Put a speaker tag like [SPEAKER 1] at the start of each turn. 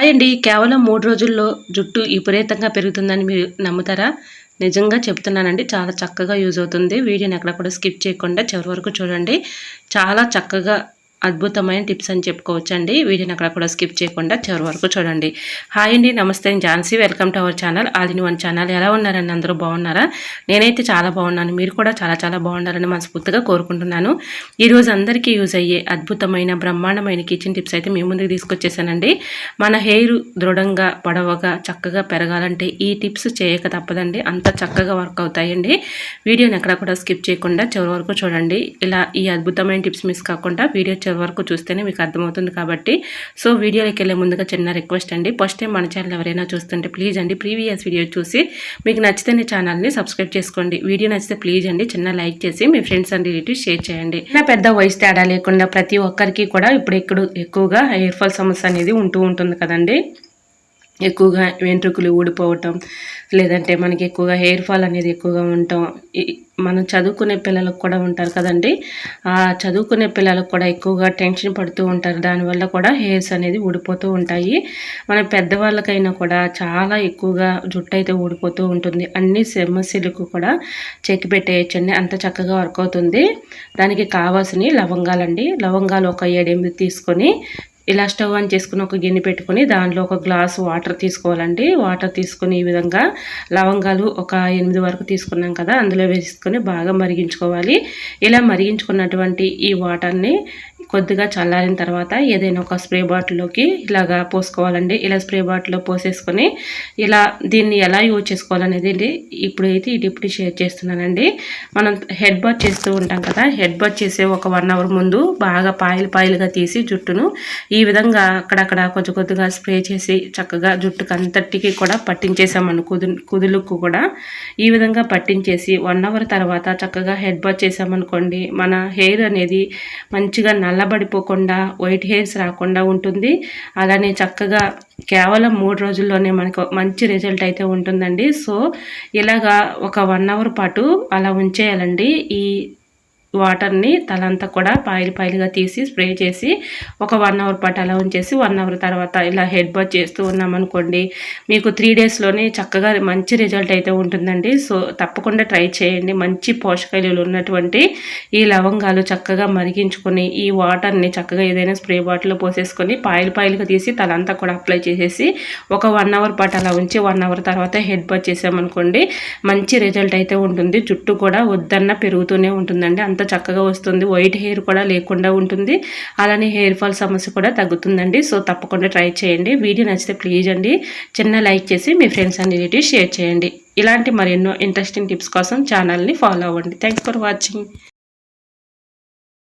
[SPEAKER 1] Hi అండి కేవలం మూడు రోజుల్లో జుట్టు విపరీతంగా పెరుగుతుందని మీరు నమ్ముతారా? నిజంగా చెప్తున్నానండి. చాలా చక్కగా యూజ్ అవుతుంది. వీడియోని ఎక్కడ కూడా స్కిప్ చేయకుండా చివరి వరకు చూడండి. చాలా చక్కగా అద్భుతమైన టిప్స్ అని చెప్పుకోవచ్చు అండి వీడియోని అక్కడ కూడా స్కిప్ చేయకుండా చివరి వరకు చూడండి. హాయ్ అండి నమస్తే. Jhansi. Welcome to our channel. Aadini one channel. ఎలా ఉన్నారండి? అందరూ బాగున్నారా? నేనైతే చాలా బాగున్నాను. మీరు కూడా చాలా చాలా బాగున్నారని మనస్ఫూర్తిగా కోరుకుంటున్నాను. ఈరోజు అందరికీ యూజ్ అయ్యే అద్భుతమైన బ్రహ్మాండమైన కిచెన్ టిప్స్ అయితే మీ ముందుకు తీసుకొచ్చేసానండి. మన హెయిర్ దృఢంగా పొడవగా చక్కగా పెరగాలంటే ఈ టిప్స్ చేయక తప్పదండి. అంత చక్కగా వర్క్ అవుతాయండి. వీడియోని ఎక్కడ కూడా స్కిప్ చేయకుండా చివరి వరకు చూడండి. ఇలా ఈ అద్భుతమైన టిప్స్ మిస్ కాకుండా వీడియో చివరి వరకు చూస్తేనే మీకు అర్థమవుతుంది కాబట్టి. సో వీడియోలోకి వెళ్ళే ముందుగా చిన్న రిక్వెస్ట్ అండి. ఫస్ట్ టైం మన ఛానల్ ఎవరైనా చూస్తుంటే ప్లీజ్ అండి ప్రీవియస్ వీడియో చూసి మీకు నచ్చితేనే ఛానల్ని సబ్స్క్రైబ్ చేసుకోండి. వీడియో నచ్చితే ప్లీజ్ అండి చిన్న లైక్ చేసి మీ ఫ్రెండ్స్ అండ్ రిలేటివ్స్ షేర్ చేయండి. చిన్న పెద్ద వయసు తేడా లేకుండా ప్రతి ఒక్కరికి కూడా ఇప్పుడు ఎక్కడ ఎక్కువగా హెయిర్ ఫాల్ సమస్య అనేది ఉంటూ ఉంటుంది కదండి. ఎక్కువగా వెంట్రుకలు ఊడిపోవటం లేదంటే మనకి ఎక్కువగా హెయిర్ ఫాల్ అనేది ఎక్కువగా ఉండటం మనం చదువుకునే పిల్లలకు కూడా ఉంటారు కదండి. ఆ చదువుకునే పిల్లలకు కూడా ఎక్కువగా టెన్షన్ పడుతూ ఉంటారు. దానివల్ల కూడా హెయిర్స్ అనేది ఊడిపోతూ ఉంటాయి. మన పెద్దవాళ్ళకైనా కూడా చాలా ఎక్కువగా జుట్టు అయితే ఊడిపోతూ ఉంటుంది. అన్ని సమస్యలకు కూడా చెక్కి పెట్టేయచ్చండి అంత చక్కగా వర్క్ అవుతుంది. దానికి కావాల్సిన లవంగాలండి. లవంగాలు ఒక ఏడెనిమిది తీసుకొని ఇలా స్టవ్ ఆన్ చేసుకుని ఒక గిన్నె పెట్టుకుని దాంట్లో ఒక గ్లాస్ వాటర్ తీసుకోవాలండి. వాటర్ తీసుకుని ఈ విధంగా లవంగాలు ఒక ఎనిమిది వరకు తీసుకున్నాం కదా అందులో వేసుకొని బాగా మరిగించుకోవాలి. ఇలా మరిగించుకున్నటువంటి ఈ వాటర్ని కొద్దిగా చల్లారిన తర్వాత ఏదైనా ఒక స్ప్రే బాటిల్లోకి ఇలాగా పోసుకోవాలండి. ఇలా స్ప్రే బాటిల్లో పోసేసుకొని ఇలా దీన్ని ఎలా యూజ్ చేసుకోవాలనేది ఇప్పుడైతే ఈ టిప్ని షేర్ చేస్తున్నానండి. మనం హెడ్ బాత్ చేస్తూ ఉంటాం కదా హెడ్ బాత్ చేసే ఒక వన్ అవర్ ముందు బాగా పాయలు పాయలుగా తీసి జుట్టును ఈ విధంగా అక్కడక్కడ కొద్ది కొద్దిగా స్ప్రే చేసి చక్కగా జుట్టుకు అంతటికి కూడా పట్టించేసామను కుదు కుదులుకు కూడా ఈ విధంగా పట్టించేసి వన్ అవర్ తర్వాత చక్కగా హెడ్ బాత్ చేసామనుకోండి మన హెయిర్ అనేది మంచిగా నల్లబడిపోకుండా వైట్ హెయిర్స్ రాకుండా ఉంటుంది. అలానే చక్కగా కేవలం మూడు రోజుల్లోనే మనకు మంచి రిజల్ట్ అయితే ఉంటుందండి. సో ఇలాగా ఒక వన్ అవర్ పాటు అలా ఉంచేయాలండి. ఈ వాటర్ని తలంతా కూడా పాయిల్ పాయిల్గా తీసి స్ప్రే చేసి ఒక వన్ అవర్ పాటు అలా ఉంచేసి వన్ అవర్ తర్వాత ఇలా హెడ్ బాత్ చేస్తూ ఉన్నామనుకోండి మీకు త్రీ డేస్లోనే చక్కగా మంచి రిజల్ట్ అయితే ఉంటుందండి. సో తప్పకుండా ట్రై చేయండి. మంచి పోషకాలు ఉన్నటువంటి ఈ లవంగాలు చక్కగా మరిగించుకొని ఈ వాటర్ని చక్కగా ఏదైనా స్ప్రే బాటిల్లో పోసేసుకొని పాయిల్ పాయిల్గా తీసి తలంతా కూడా అప్లై చేసేసి ఒక వన్ అవర్ పాటు అలా ఉంచి వన్ అవర్ తర్వాత హెడ్ బాత్ చేసామనుకోండి మంచి రిజల్ట్ అయితే ఉంటుంది. జుట్టు కూడా వద్దన్న పెరుగుతూనే ఉంటుందండి. అంత ఎంత చక్కగా వస్తుంది. వైట్ హెయిర్ కూడా లేకుండా ఉంటుంది. అలానే హెయిర్ ఫాల్ సమస్య కూడా తగ్గుతుందండి. సో తప్పకుండా ట్రై చేయండి. వీడియో నచ్చితే ప్లీజ్ అండి. చిన్న లైక్ చేసి మీ ఫ్రెండ్స్ అండ్ రిలేటివ్స్ షేర్ చేయండి. ఇలాంటి మరెన్నో ఇంట్రెస్టింగ్ టిప్స్ కోసం ఛానల్ని ఫాలో అవ్వండి. Thanks for watching